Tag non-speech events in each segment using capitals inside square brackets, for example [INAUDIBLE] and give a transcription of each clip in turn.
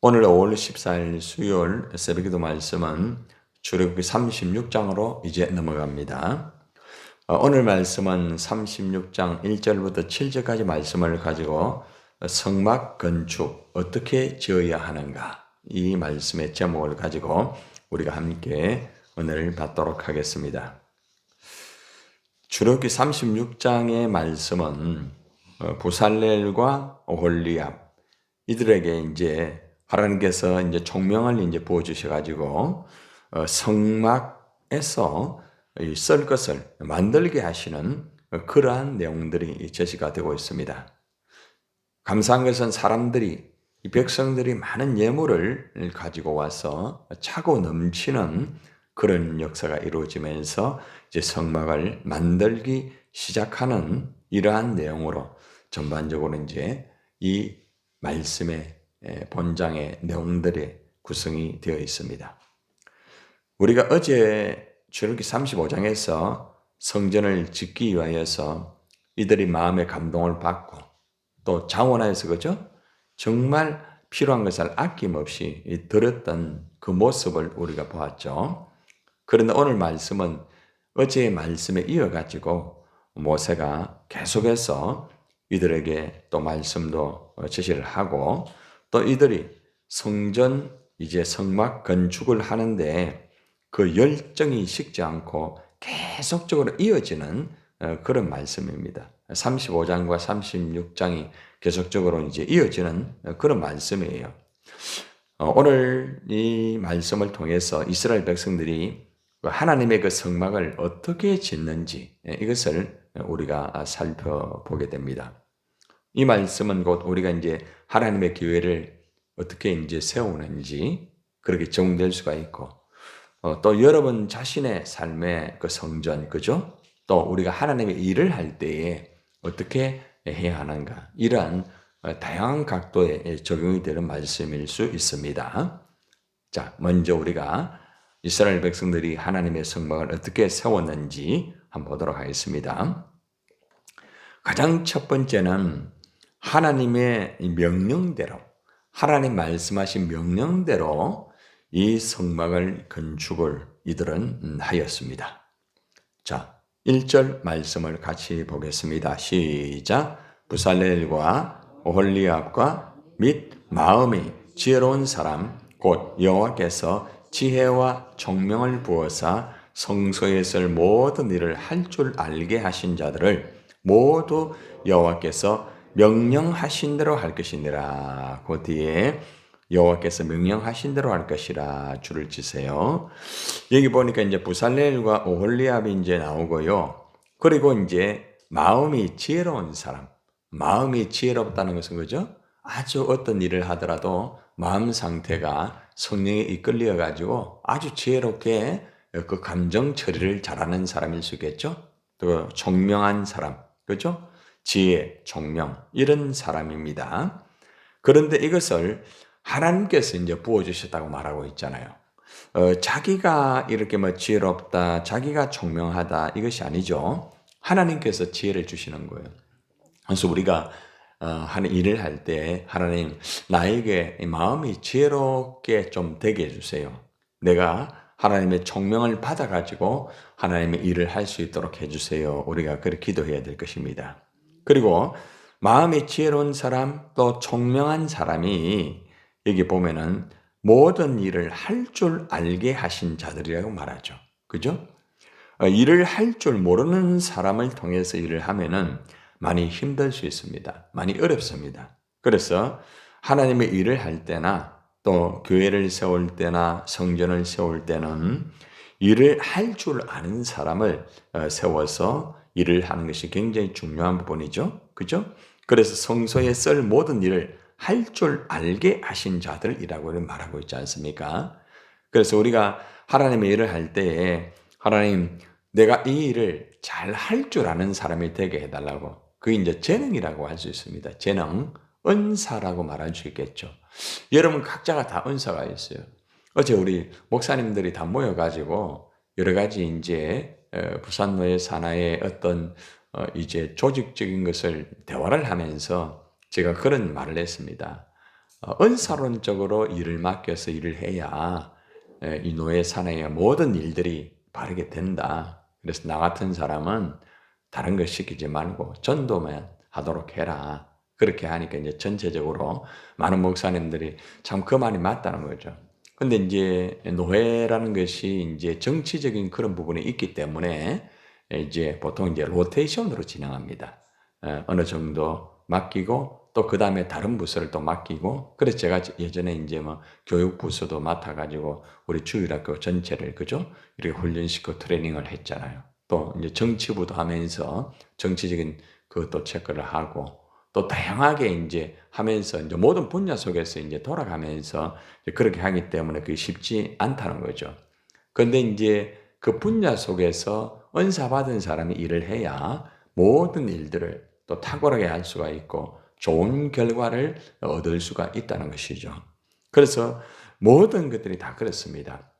오늘 5월 14일 수요일 새벽기도 말씀은 출애굽기 36장으로 이제 넘어갑니다. 어, 오늘 말씀은 36장 1절부터 7절까지 말씀을 가지고 성막 건축 어떻게 지어야 하는가 이 말씀의 제목을 가지고 우리가 함께 은혜를 받도록 하겠습니다. 출애굽기 36장의 말씀은 어, 부살렐과 오홀리압 이들에게 이제 하나님께서 이제 총명을 이제 부어 주셔 가지고 어, 성막에서 썰 것을 만들게 하시는 그러한 내용들이 제시가 되고 있습니다. 감사한 것은 사람들이 이 백성들이 많은 예물을 가지고 와서 차고 넘치는 그런 역사가 이루어지면서 이제 성막을 만들기 시작하는 이러한 내용으로 전반적으로 이제 이 말씀의 본장의 내용들이 구성이 되어 있습니다. 우리가 어제 출애굽기 35장에서 성전을 짓기 위하여서 이들이 마음의 감동을 받고 또 자원하여서 그죠? 정말 필요한 것을 아낌없이 들었던 그 모습을 우리가 보았죠. 그런데 오늘 말씀은 어제의 말씀에 이어가지고 모세가 계속해서 이들에게 또 말씀도 제시를 하고 또 이들이 성전 이제 성막 건축을 하는데 그 열정이 식지 않고 계속적으로 이어지는 어, 그런 말씀입니다. 35장과 36장이 계속적으로 이제 이어지는 어, 그런 말씀이에요. 어, 오늘 이 말씀을 통해서 이스라엘 백성들이 그 하나님의 그 성막을 어떻게 짓는지 예, 이것을 우리가 살펴보게 됩니다. 이 말씀은 곧 우리가 이제 하나님의 교회를 어떻게 이제 세우는지 그렇게 정될 수가 있고 어, 또 여러분 자신의 삶의 그 성전 그죠? 또 우리가 하나님의 일을 할 때에 어떻게 해야 하는가 이러한 다양한 각도의 적용이 되는 말씀일 수 있습니다. 자, 먼저 우리가 이스라엘 백성들이 하나님의 성막을 어떻게 세웠는지 한번 보도록 하겠습니다. 가장 첫 번째는 하나님의 명령대로 하나님 말씀하신 명령대로 이 성막을 건축을 이들은 하였습니다. 자, 1절 말씀을 같이 보겠습니다. 시작. 부살렐과 오홀리압과 및 마음이 지혜로운 사람 곧 여호와께서 지혜와 총명을 부어사 성소에 설 모든 일을 할 줄 알게 하신 자들을 모두 여호와께서 명령하신 대로 할 것이니라. 그 뒤에 여호와께서 명령하신 대로 할 것이라 줄을 치세요. 여기 보니까 이제 부살렐과 오홀리압이 이제 나오고요. 그리고 이제 마음이 지혜로운 사람, 마음이 지혜롭다는 것은 그죠? 아주 어떤 일을 하더라도 마음 상태가 성령에 이끌려 가지고 아주 지혜롭게 그 감정 처리를 잘하는 사람일 수 있겠죠? 또 총명한 사람, 그죠? 지혜, 총명 이런 사람입니다. 그런데 이것을 하나님께서 이제 부어 주셨다고 말하고 있잖아요. 어, 자기가 이렇게 뭐 지혜롭다, 자기가 총명하다 이것이 아니죠. 하나님께서 지혜를 주시는 거예요. 그래서 우리가 어, 하는 일을 할 때 하나님 나에게 마음이 지혜롭게 좀 되게 해주세요. 내가 하나님의 총명을 받아가지고 하나님의 일을 할 수 있도록 해주세요. 우리가 그렇게 기도해야 될 것입니다. 그리고 마음이 지혜로운 사람 또 총명한 사람이 여기 보면은 모든 일을 할 줄 알게 하신 자들이라고 말하죠. 그죠? 어, 일을 할 줄 모르는 사람을 통해서 일을 하면은 많이 힘들 수 있습니다. 많이 어렵습니다. 그래서 하나님의 일을 할 때나 또 교회를 세울 때나 성전을 세울 때는 일을 할 줄 아는 사람을 어, 세워서 일을 하는 것이 굉장히 중요한 부분이죠. 그죠? 그래서 성소에 쓸 모든 일을 할 줄 알게 하신 자들이라고 말하고 있지 않습니까? 그래서 우리가 하나님의 일을 할 때에 하나님 내가 이 일을 잘 할 줄 아는 사람이 되게 해달라고 그게 이제 재능이라고 할 수 있습니다. 재능, 은사라고 말할 수 있겠죠. 여러분 각자가 다 은사가 있어요. 어제 우리 목사님들이 다 모여가지고 여러 가지 이제 부산노예 산하의 어떤 어, 이제 조직적인 것을 대화를 하면서 제가 그런 말을 했습니다. 어, 은사론적으로 일을 맡겨서 일을 해야 에, 이 노예 사내의 모든 일들이 바르게 된다. 그래서 나 같은 사람은 다른 걸 시키지 말고 전도만 하도록 해라. 그렇게 하니까 이제 전체적으로 많은 목사님들이 참 그 말이 맞다는 거죠. 근데 이제 노예라는 것이 이제 정치적인 그런 부분이 있기 때문에 이제 보통 이제 로테이션으로 진행합니다. 어, 어느 정도 맡기고 또 그 다음에 다른 부서를 또 맡기고 그래서 제가 예전에 이제 뭐 교육 부서도 맡아가지고 우리 주일학교 전체를 그죠 이렇게 훈련시키고 트레이닝을 했잖아요. 또 이제 정치부도 하면서 정치적인 그것도 체크를 하고 또 다양하게 이제 하면서 이제 모든 분야 속에서 이제 돌아가면서 이제 그렇게 하기 때문에 그게 쉽지 않다는 거죠. 그런데 이제 그 분야 속에서 은사 받은 사람이 일을 해야 모든 일들을 또 탁월하게 할 수가 있고 좋은 결과를 얻을 수가 있다는 것이죠. 그래서 모든 것들이 다 그렇습니다.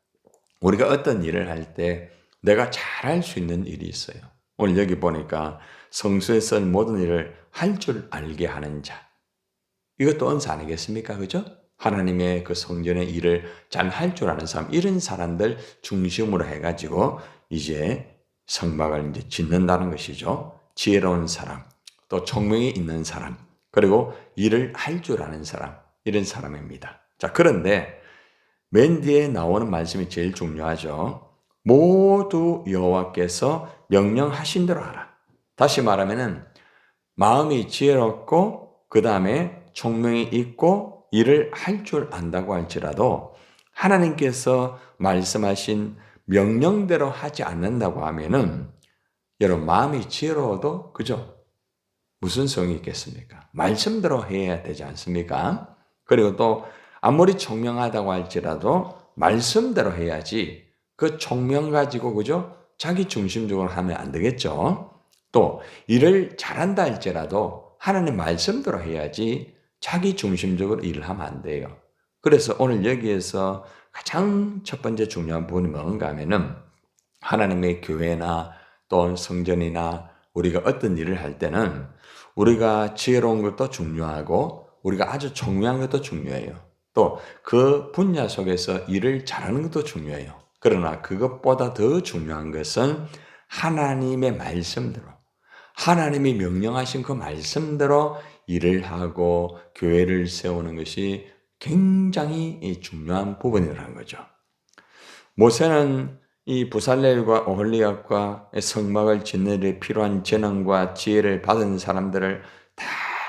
우리가 어떤 일을 할 때 내가 잘할 수 있는 일이 있어요. 오늘 여기 보니까 성수에 쓴 모든 일을 할 줄 알게 하는 자. 이것도 은사 아니겠습니까? 그죠? 하나님의 그 성전의 일을 잘 할 줄 아는 사람, 이런 사람들 중심으로 해가지고 이제 성막을 이제 짓는다는 것이죠. 지혜로운 사람, 또 총명이 있는 사람, 그리고 일을 할 줄 아는 사람, 이런 사람입니다. 자, 그런데 맨 뒤에 나오는 말씀이 제일 중요하죠. 모두 여호와께서 명령하신 대로 하라. 다시 말하면은 마음이 지혜롭고 그 다음에 총명이 있고 일을 할 줄 안다고 할지라도 하나님께서 말씀하신 명령대로 하지 않는다고 하면은 여러분 마음이 지혜로워도 그죠? 무슨 성이 있겠습니까? 말씀대로 해야 되지 않습니까? 그리고 또 아무리 총명하다고 할지라도 말씀대로 해야지 그 총명 가지고 그죠? 자기 중심적으로 하면 안 되겠죠. 또 일을 잘한다 할지라도 하나님 말씀대로 해야지 자기 중심적으로 일을 하면 안 돼요. 그래서 오늘 여기에서 가장 첫 번째 중요한 부분이 뭔가 하면은 하나님의 교회나 또 성전이나 우리가 어떤 일을 할 때는 우리가 지혜로운 것도 중요하고 우리가 아주 총명한 것도 중요해요. 또 그 분야 속에서 일을 잘하는 것도 중요해요. 그러나 그것보다 더 중요한 것은 하나님의 말씀대로 하나님이 명령하신 그 말씀대로 일을 하고 교회를 세우는 것이 굉장히 중요한 부분이라는 거죠. 모세는 이 부살렐과 오홀리압과 성막을 데 필요한 재능과 지혜를 받은 사람들을 다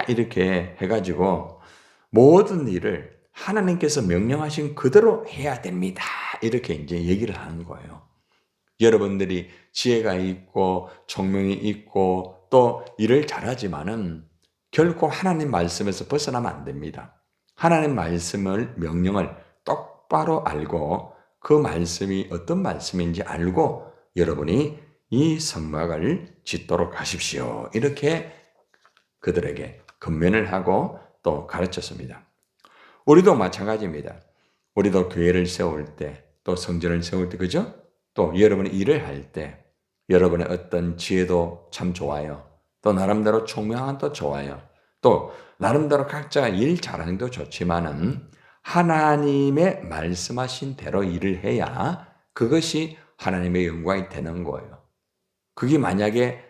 이렇게 해가지고 모든 일을 하나님께서 명령하신 그대로 해야 됩니다. 이렇게 이제 얘기를 하는 거예요. 여러분들이 지혜가 있고 총명이 있고 또 일을 잘하지만은 결코 하나님 말씀에서 벗어나면 안 됩니다. 하나님 말씀을 명령을 똑바로 알고 그 말씀이 어떤 말씀인지 알고 여러분이 이 성막을 짓도록 하십시오. 이렇게 그들에게 건면을 하고 또 가르쳤습니다. 우리도 마찬가지입니다. 우리도 교회를 세울 때, 또 성전을 세울 때, 그죠? 또 여러분이 일을 할 때, 여러분의 어떤 지혜도 참 좋아요. 또 나름대로 총명한 또 좋아요. 또 나름대로 각자 일 잘하는 도 좋지만은 하나님의 말씀하신 대로 일을 해야 그것이 하나님의 영광이 되는 거예요. 그게 만약에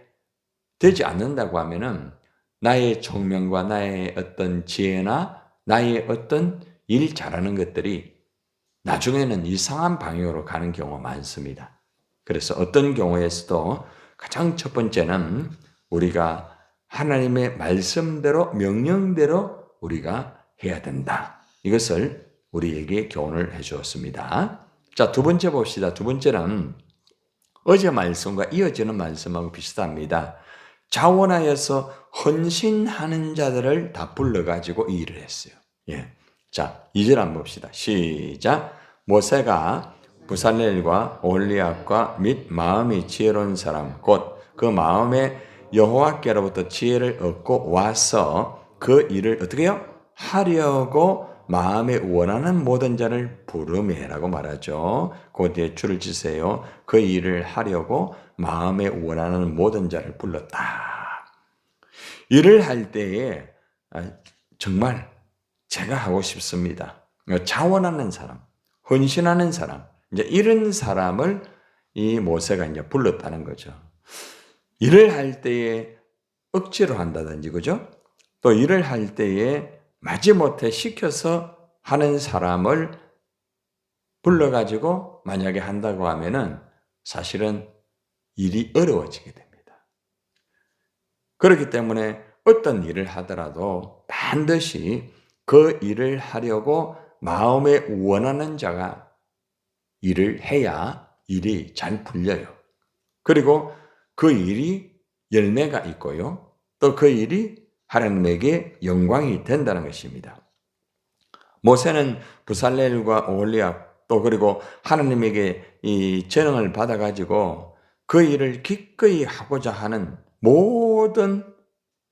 되지 않는다고 하면은 나의 총명과 나의 어떤 지혜나 나의 어떤 일 잘하는 것들이 나중에는 이상한 방향으로 가는 경우가 많습니다. 그래서 어떤 경우에서도 가장 첫 번째는 우리가 하나님의 말씀대로 명령대로 우리가 해야 된다. 이것을 우리에게 교훈을 해 주었습니다. 자, 두 번째 봅시다. 두 번째는 어제 말씀과 이어지는 말씀하고 비슷합니다. 자원하여서 헌신하는 자들을 다 불러가지고 일을 했어요. 예. 자, 2절 한번 봅시다. 시작. 모세가 부살렐과 올리압과 및 마음이 지혜로운 사람 곧 그 마음에 여호와께로부터 지혜를 얻고 와서 그 일을 어떻게 해요? 하려고 마음에 원하는 모든 자를 부르매라고 말하죠. 그 뒤에 줄을 치세요. 그 일을 하려고 마음에 원하는 모든 자를 불렀다. 일을 할 때에 아, 정말 제가 하고 싶습니다. 자원하는 사람, 헌신하는 사람, 이제 이런 사람을 이 모세가 이제 불렀다는 거죠. 일을 할 때에 억지로 한다든지, 그죠? 또 일을 할 때에 마지못해 시켜서 하는 사람을 불러가지고 만약에 한다고 하면은 사실은 일이 어려워지게 됩니다. 그렇기 때문에 어떤 일을 하더라도 반드시 그 일을 하려고 마음에 원하는 자가 일을 해야 일이 잘 풀려요. 그리고 그 일이 열매가 있고요. 또 그 일이 하나님에게 영광이 된다는 것입니다. 모세는 부살렐과 오홀리압 또 그리고 하나님에게 이 재능을 받아가지고 그 일을 기꺼이 하고자 하는 모든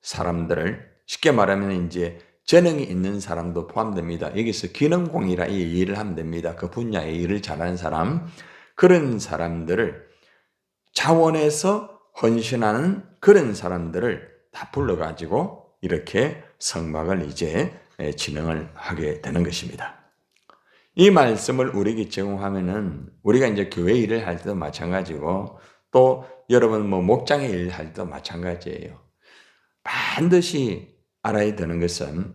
사람들을 쉽게 말하면 이제 재능이 있는 사람도 포함됩니다. 여기서 기능공이라 이 일을 하면 됩니다. 그 분야의 일을 잘하는 사람 그런 사람들을 자원해서 헌신하는 그런 사람들을 다 불러가지고 이렇게 성막을 이제 진행을 하게 되는 것입니다. 이 말씀을 우리에게 제공하면은 우리가 이제 교회 일을 할 때도 마찬가지고 또 여러분 뭐 목장의 일을 할 때도 마찬가지예요. 반드시 알아야 되는 것은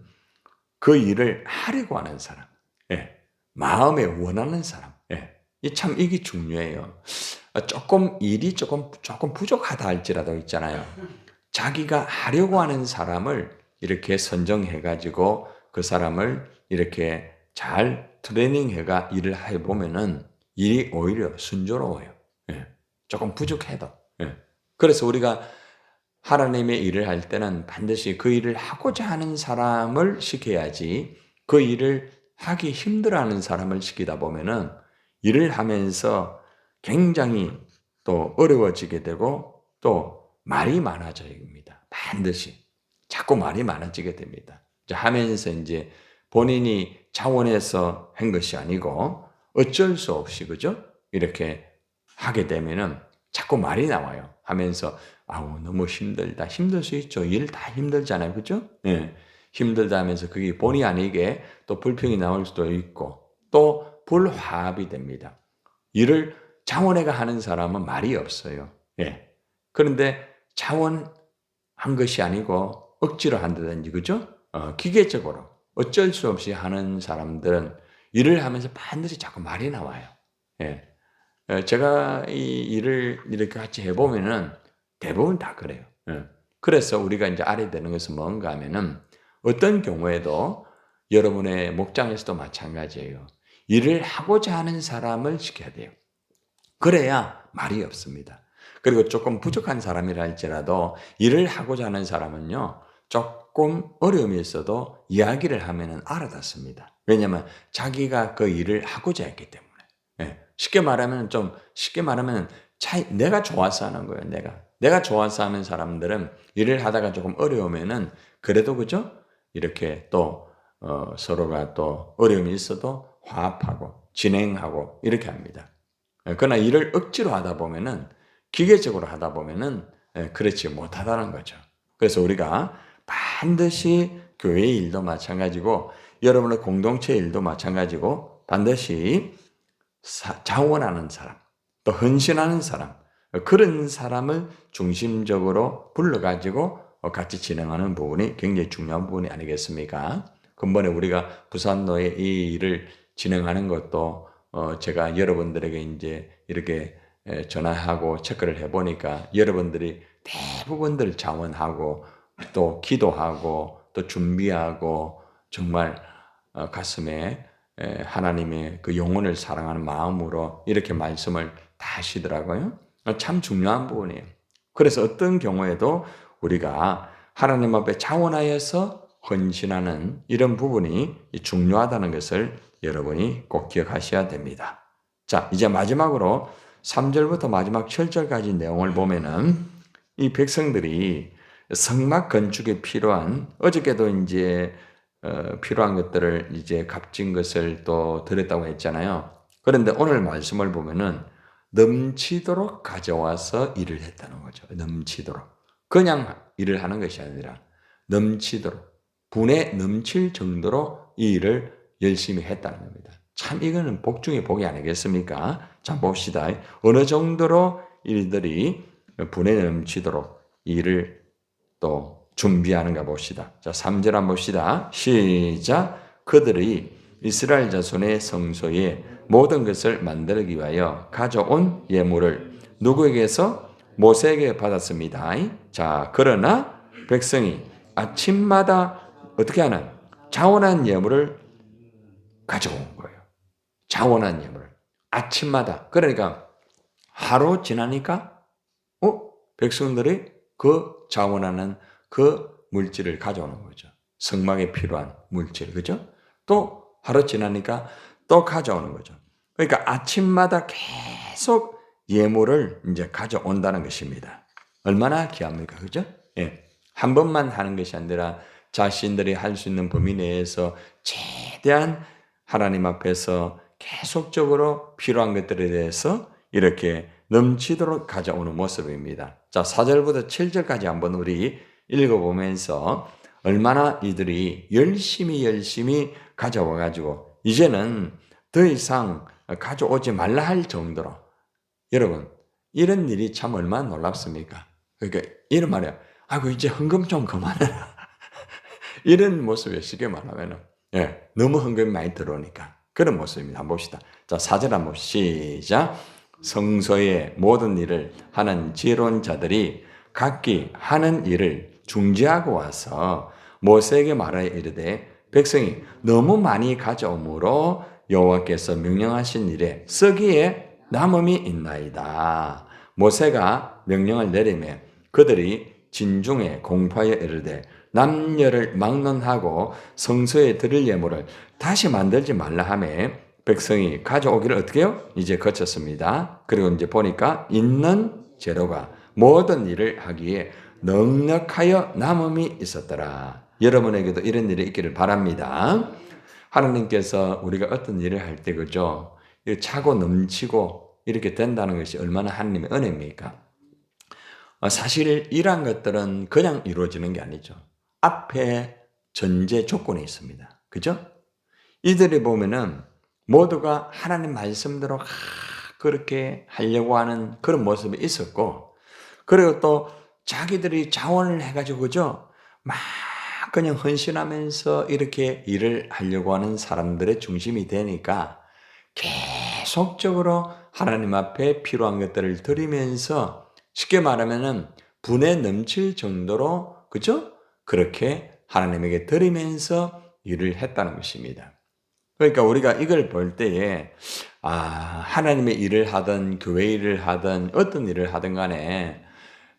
그 일을 하려고 하는 사람, 예. 마음에 원하는 사람, 예. 참 이게 중요해요. 조금 일이 조금 조금 부족하다 할지라도 있잖아요. 자기가 하려고 하는 사람을 이렇게 선정해 가지고 그 사람을 이렇게 잘 트레이닝해가 일을 해 보면은 일이 오히려 순조로워요. 예. 조금 부족해도. 예. 그래서 우리가 하나님의 일을 할 때는 반드시 그 일을 하고자 하는 사람을 시켜야지 그 일을 하기 힘들어하는 사람을 시키다 보면은 일을 하면서 굉장히 또 어려워지게 되고 또 말이 많아져야 됩니다. 반드시. 자꾸 말이 많아지게 됩니다. 하면서 이제 본인이 자원해서 한 것이 아니고 어쩔 수 없이 그죠? 이렇게 하게 되면은 자꾸 말이 나와요. 하면서 아우 너무 힘들다. 힘들 수 있죠. 일 다 힘들잖아요. 그죠? 예. 힘들다 하면서 그게 본의 아니게 또 불평이 나올 수도 있고 또 불화합이 됩니다. 일을 자원해가 하는 사람은 말이 없어요. 예. 그런데 자원한 것이 아니고 억지로 한다든지 그죠? 어, 기계적으로 어쩔 수 없이 하는 사람들은 일을 하면서 반드시 자꾸 말이 나와요. 예. 어, 제가 이 일을 이렇게 같이 해보면은 대부분 다 그래요. 예. 그래서 우리가 이제 알아야 되는 것은 뭔가 하면은 어떤 경우에도 여러분의 목장에서도 마찬가지예요. 일을 하고자 하는 사람을 지켜야 돼요. 그래야 말이 없습니다. 그리고 조금 부족한 사람이라 할지라도 일을 하고자 하는 사람은요, 조금 어려움이 있어도 이야기를 하면 알아듣습니다. 왜냐하면 자기가 그 일을 하고자 했기 때문에. 예. 쉽게 말하면 좀, 쉽게 말하면 차이, 내가 좋아서 하는 거예요, 내가. 내가 좋아서 하는 사람들은 일을 하다가 조금 어려우면은 그래도 그죠? 이렇게 또, 어, 서로가 또 어려움이 있어도 화합하고 진행하고 이렇게 합니다. 예, 그러나 일을 억지로 하다 보면은 기계적으로 하다 보면은 예, 그렇지 못하다는 거죠. 그래서 우리가 반드시 교회 일도 마찬가지고 여러분의 공동체 일도 마찬가지고 반드시 자원하는 사람, 또 헌신하는 사람, 그런 사람을 중심적으로 불러가지고 같이 진행하는 부분이 굉장히 중요한 부분이 아니겠습니까? 근본에 우리가 부산노의 이 일을 진행하는 것도 어 제가 여러분들에게 이제 이렇게 전화하고 체크를 해보니까 여러분들이 대부분들 자원하고 또 기도하고 또 준비하고 정말 어, 가슴에 하나님의 그 영혼을 사랑하는 마음으로 이렇게 말씀을 다 하시더라고요. 참 중요한 부분이에요. 그래서 어떤 경우에도 우리가 하나님 앞에 자원하여서 헌신하는 이런 부분이 중요하다는 것을 여러분이 꼭 기억하셔야 됩니다. 자, 이제 마지막으로 3절부터 마지막 7절까지 내용을 보면은 이 백성들이 성막 건축에 필요한 어저께도 이제 어, 필요한 것들을 이제 값진 것을 또 드렸다고 했잖아요. 그런데 오늘 말씀을 보면은 넘치도록 가져와서 일을 했다는 거죠. 넘치도록. 그냥 일을 하는 것이 아니라 넘치도록 분에 넘칠 정도로 이 일을 열심히 했다는 겁니다. 참 이거는 복 중에 복이 아니겠습니까? 자 봅시다. 어느 정도로 일들이 분에 넘치도록 일을 또 준비하는가 봅시다. 자 3절 한번 봅시다. 시작. 그들이 이스라엘 자손의 성소에 모든 것을 만들기 위하여 가져온 예물을 누구에게서 모세에게 받았습니다. 자, 그러나 백성이 아침마다 어떻게 하는 자원한 예물을 가져온 거예요. 자원한 예물. 아침마다. 그러니까 하루 지나니까 어? 백성들이 그 자원하는 그 물질을 가져오는 거죠. 성막에 필요한 물질. 그죠? 또 하루 지나니까 또 가져오는 거죠. 그러니까 아침마다 계속 예물을 이제 가져온다는 것입니다. 얼마나 귀합니까? 그죠? 예. 한 번만 하는 것이 아니라 자신들이 할 수 있는 범위 내에서 최대한 하나님 앞에서 계속적으로 필요한 것들에 대해서 이렇게 넘치도록 가져오는 모습입니다. 자, 4절부터 7절까지 한번 우리 읽어보면서 얼마나 이들이 열심히 열심히 가져와 가지고 이제는 더 이상 가져오지 말라 할 정도로 여러분 이런 일이 참 얼마나 놀랍습니까? 그러니까 이런 말이야. 아이고 이제 헌금 좀 그만해라. [LAUGHS] 이런 모습에 쉽게 말하면 예, 너무 헌금이 많이 들어오니까 그런 모습입니다. 한번 봅시다. 자, 사절 한번 시작. 성소의 모든 일을 하는 지혜로운 자들이 각기 하는 일을 중지하고 와서 모세에게 말하여 이르되 백성이 너무 많이 가져오므로 여호와께서 명령하신 일에 썩이에 남음이 있나이다. 모세가 명령을 내리매 그들이 진중에 공파에 이르되 남녀를 막론하고 성소에 드릴 예물을 다시 만들지 말라 하매 백성이 가져오기를 어떻게 해요? 이제 거쳤습니다. 그리고 이제 보니까 있는 재료가 모든 일을 하기에 넉넉하여 남음이 있었더라. 여러분에게도 이런 일이 있기를 바랍니다. 하나님께서 우리가 어떤 일을 할 때 그죠? 차고 넘치고 이렇게 된다는 것이 얼마나 하나님의 은혜입니까? 어, 사실 이러한 것들은 그냥 이루어지는 게 아니죠. 앞에 전제 조건이 있습니다. 그죠? 이들이 보면은 모두가 하나님 말씀대로 그렇게 하려고 하는 그런 모습이 있었고, 그리고 또 자기들이 자원을 해가지고, 그죠? 막 그냥 헌신하면서 이렇게 일을 하려고 하는 사람들의 중심이 되니까 계속적으로 하나님 앞에 필요한 것들을 드리면서 쉽게 말하면은 분에 넘칠 정도로 그죠? 그렇게 하나님에게 드리면서 일을 했다는 것입니다. 그러니까 우리가 이걸 볼 때에 아, 하나님의 일을 하든 교회 일을 하든 어떤 일을 하든 간에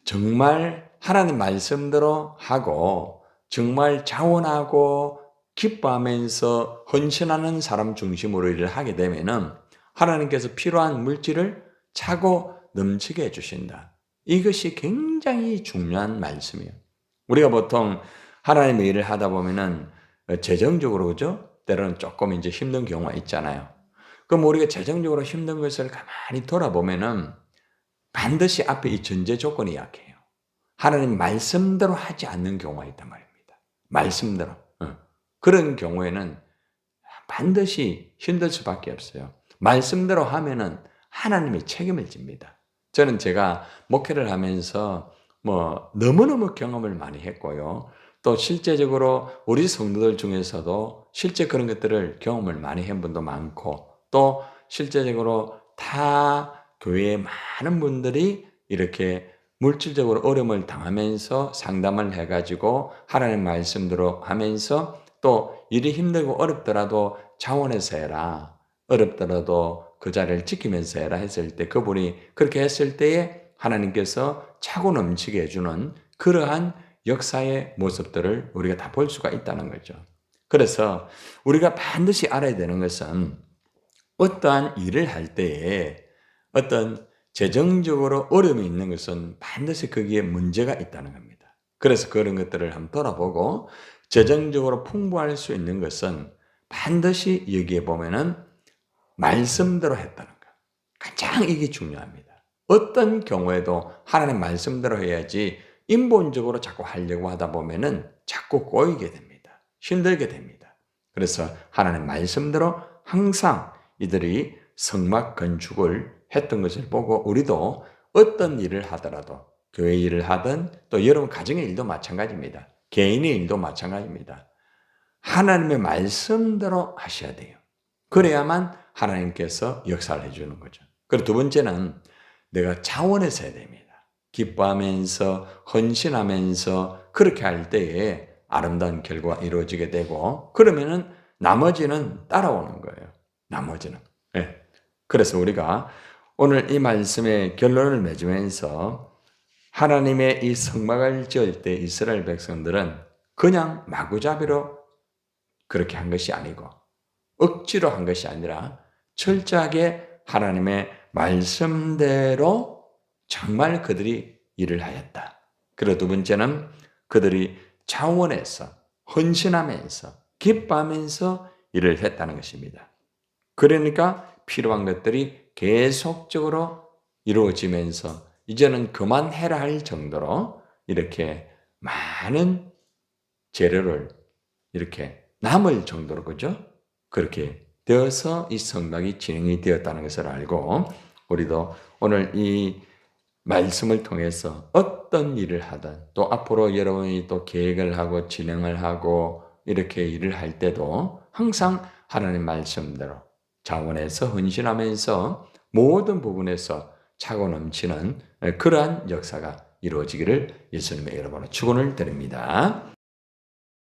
정말 하나님 말씀대로 하고 정말 자원하고 기뻐하면서 헌신하는 사람 중심으로 일을 하게 되면은 하나님께서 필요한 물질을 차고 넘치게 해주신다. 이것이 굉장히 중요한 말씀이에요. 우리가 보통 하나님의 일을 하다 보면은 재정적으로 그죠? 때로는 조금 이제 힘든 경우가 있잖아요. 그럼 우리가 재정적으로 힘든 것을 가만히 돌아보면은 반드시 앞에 이 전제 조건이 약해요. 하나님 말씀대로 하지 않는 경우가 있단 말입니다. 말씀대로. 그런 경우에는 반드시 힘들 수밖에 없어요. 말씀대로 하면은 하나님이 책임을 집니다. 저는 제가 목회를 하면서 뭐 너무너무 경험을 많이 했고요. 또 실제적으로 우리 성도들 중에서도 실제 그런 것들을 경험을 많이 한 분도 많고 또 실제적으로 타 교회의 많은 분들이 이렇게 물질적으로 어려움을 당하면서 상담을 해가지고 하나님 말씀대로 하면서 또 일이 힘들고 어렵더라도 자원해서 해라. 어렵더라도 그 자리를 지키면서 해라 했을 때 그분이 그렇게 했을 때에 하나님께서 차고 넘치게 해주는 그러한 역사의 모습들을 우리가 다 볼 수가 있다는 거죠. 그래서 우리가 반드시 알아야 되는 것은 어떠한 일을 할 때에 어떤 재정적으로 어려움이 있는 것은 반드시 거기에 문제가 있다는 겁니다. 그래서 그런 것들을 한번 돌아보고 재정적으로 풍부할 수 있는 것은 반드시 여기에 보면은 말씀대로 했다는 것. 가장 이게 중요합니다. 어떤 경우에도 하나님 말씀대로 해야지 인본적으로 자꾸 하려고 하다 보면은 자꾸 꼬이게 됩니다. 힘들게 됩니다. 그래서 하나님 말씀대로 항상 이들이 성막 건축을 했던 것을 보고 우리도 어떤 일을 하더라도 교회 일을 하든 또 여러분 가정의 일도 마찬가지입니다. 개인의 일도 마찬가지입니다. 하나님의 말씀대로 하셔야 돼요. 그래야만 하나님께서 역사를 해주는 거죠. 그리고 두 번째는 내가 자원해서 해야 됩니다. 기뻐하면서 헌신하면서 그렇게 할 때에 아름다운 결과가 이루어지게 되고 그러면은 나머지는 따라오는 거예요. 나머지는. 네. 그래서 우리가 오늘 이 말씀의 결론을 맺으면서 하나님의 이 성막을 지을 때 이스라엘 백성들은 그냥 마구잡이로 그렇게 한 것이 아니고 억지로 한 것이 아니라 철저하게 하나님의 말씀대로 정말 그들이 일을 하였다. 그리고 두 번째는 그들이 자원해서 헌신하면서 기뻐하면서 일을 했다는 것입니다. 그러니까 필요한 것들이 계속적으로 이루어지면서 이제는 그만해라 할 정도로 이렇게 많은 재료를 이렇게 남을 정도로 그죠? 그렇게 되어서 이 성막이 진행이 되었다는 것을 알고 우리도 오늘 이 말씀을 통해서 어떤 일을 하든 또 앞으로 여러분이 또 계획을 하고 진행을 하고 이렇게 일을 할 때도 항상 하나님 말씀대로 자원해서 헌신하면서 모든 부분에서 차고 넘치는 그러한 역사가 이루어지기를 예수님의 이름으로 축원을 드립니다.